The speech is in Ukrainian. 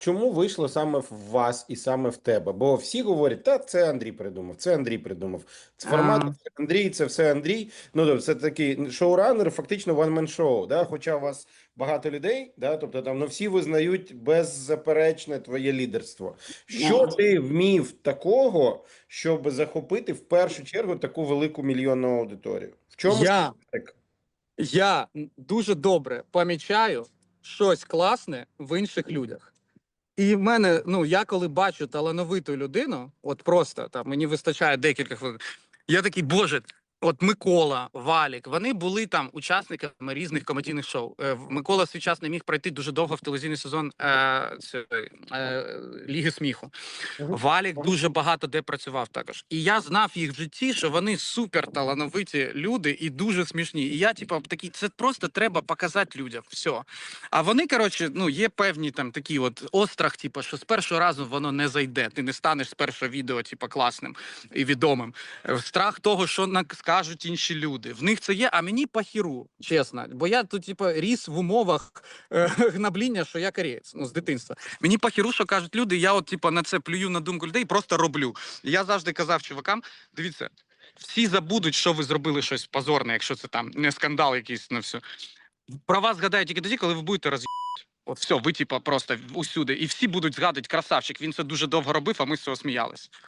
Чому вийшло саме в вас і саме в тебе? Бо всі говорять, та це Андрій придумав, це Андрій придумав. Це формат А. це Андрій, це все Андрій. Ну тобто це такий шоуранер, фактично one-man show, да? Хоча у вас багато людей, да? тобто там ну, всі визнають беззаперечне твоє лідерство. Що ти вмів такого, щоб захопити в першу чергу таку велику мільйонну аудиторію? В чому Я, секрет? я дуже добре помічаю щось класне в інших людях. І в мене, ну я коли бачу талановиту людину, от просто там мені вистачає декілька хвилин. Я такий, боже, от Микола, Валік, вони були там учасниками різних комедійних шоу. Е, Микола свій час не міг пройти дуже довго в телевізійний сезон е, е, Ліги сміху. Валік дуже багато де працював також. І я знав їх в житті, що вони супер талановиті люди і дуже смішні. І я, типу, такий, це просто треба показати людям. Все. А вони, коротше, ну, є певні там такі от острах, типу, що з першого разу воно не зайде. Ти не станеш з першого відео, типу, класним і відомим. Е, Страх того, що на- скажуть інші люди. В них це є, а мені похіру, чесно. Бо я тут, типу, ріс в умовах е, гнабління, що я кореєць, ну, з дитинства. Мені похіру, що кажуть люди, я от, типу, на це плюю на думку людей, просто роблю. Я завжди казав чувакам: дивіться, всі забудуть, що ви зробили щось позорне, якщо це там не скандал якийсь на все. Про вас згадають тільки тоді, коли ви будете роз... От все, ви, типа, просто усюди. І всі будуть згадувати, красавчик, він це дуже довго робив, а ми з цього сміялись.